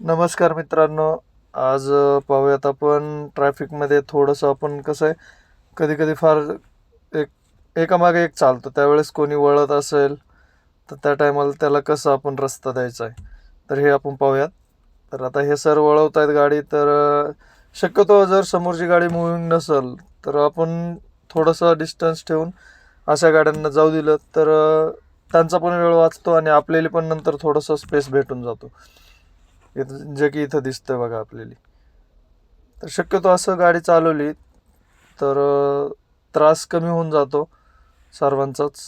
नमस्कार मित्रांनो. आज पाहूयात आपण ट्रॅफिकमध्ये थोडंसं आपण कसं आहे कधी कधी फार एक एकामागे एक चालतो. त्यावेळेस कोणी वळत असेल तर त्या टायमाला त्याला कसं आपण रस्ता द्यायचा आहे? तर हे आपण पाहूयात. तर आता हे सर वळवत आहेत गाडी तर शक्यतो जर समोरची गाडी मुव्हिंग नसेल तर आपण थोडंसं डिस्टन्स ठेवून अशा गाड्यांना जाऊ दिलं तर त्यांचा पण वेळ वाचतो आणि आपल्याला पण नंतर थोडंसं स्पेस भेटून जातो. इथं जे की इथं दिसतं बघा आपल्याला. तर शक्यतो असं गाडी चालवली तर त्रास कमी होऊन जातो सर्वांचाच.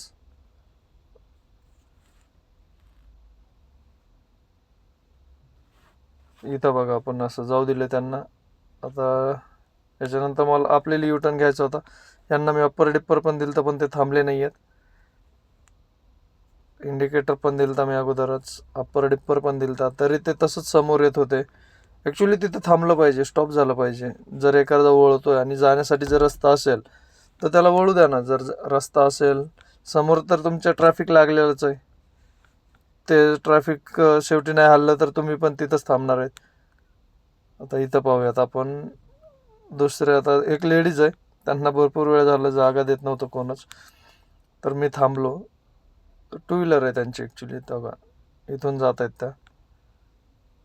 इथं बघा आपण असं जाऊ दिलं त्यांना. आता याच्यानंतर मला आपल्याला यू टर्न घ्यायचा होता. यांना मी अप्पर डिप्पर पण दिलं तर पण ते थांबले नाही आहेत इंडिकेटर पण दिलता मी अगोदरच अप्पर डिप्पर पण दिलता. तरी ते तसंच समोर येत होते. ॲक्च्युली तिथं थांबलं पाहिजे स्टॉप झालं पाहिजे. जर एखादा वळतोय आणि जाण्यासाठी जर रस्ता असेल तर त्याला वळू द्या ना. जर रस्ता असेल समोर तर तुमच्या ट्रॅफिक लागलेलंच आहे. ते ट्रॅफिक शेवटी नाही हल्लं तर तुम्ही पण तिथंच थांबणार आहेत. आता इथं पाहूयात आपण. दुसरे आता एक लेडीज आहे. त्यांना भरपूर वेळ झाला जागा देत नव्हतं कोणच. तर मी थांबलो. टू व्हीलर आहे त्यांची ॲक्च्युली बघा इथून जात आहेत त्या.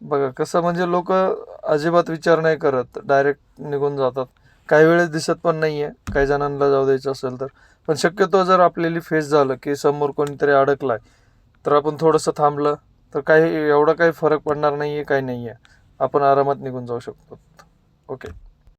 बघा कसं म्हणजे लोक अजिबात विचार नाही करत. डायरेक्ट निघून जातात. काही वेळेस दिसत पण नाही आहे काही जणांना जाऊ द्यायचं असेल तर. पण शक्यतो जर आपल्याला फेस झालं की समोर कोणीतरी अडकलाय तर आपण थोडंसं थांबलं तर काही एवढा काही फरक पडणार नाही आहे काही नाही आहे आपण आरामात निघून जाऊ शकतो. ओके